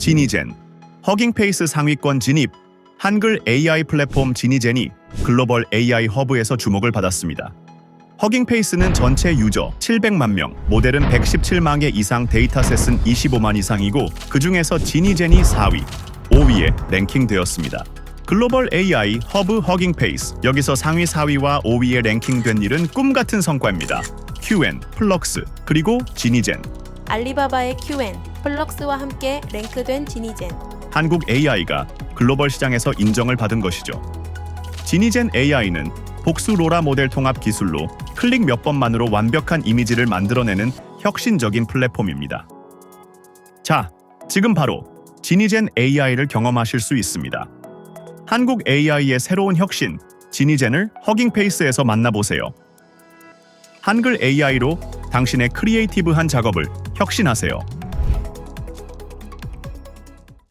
지니젠, 허깅페이스 상위권 진입, 한글 AI 플랫폼 지니젠이 글로벌 AI 허브에서 주목을 받았습니다. 허깅페이스는 전체 유저 700만 명, 모델은 117만 개 이상 데이터셋은 25만 이상이고 그 중에서 지니젠이 4위, 5위에 랭킹되었습니다. 글로벌 AI 허브 허깅페이스 여기서 상위 4위와 5위에 랭킹된 일은 꿈 같은 성과입니다. QN, 플럭스, 그리고 지니젠. 알리바바의 QN, 플럭스와 함께 랭크된 지니젠. 한국 AI가 글로벌 시장에서 인정을 받은 것이죠. 지니젠 AI는 복수 로라 모델 통합 기술로 클릭 몇 번만으로 완벽한 이미지를 만들어내는 혁신적인 플랫폼입니다. 자, 지금 바로 지니젠 AI를 경험하실 수 있습니다. 한국 AI의 새로운 혁신, 지니젠을 허깅페이스에서 만나보세요. 한글 AI로 당신의 크리에이티브한 작업을 혁신하세요.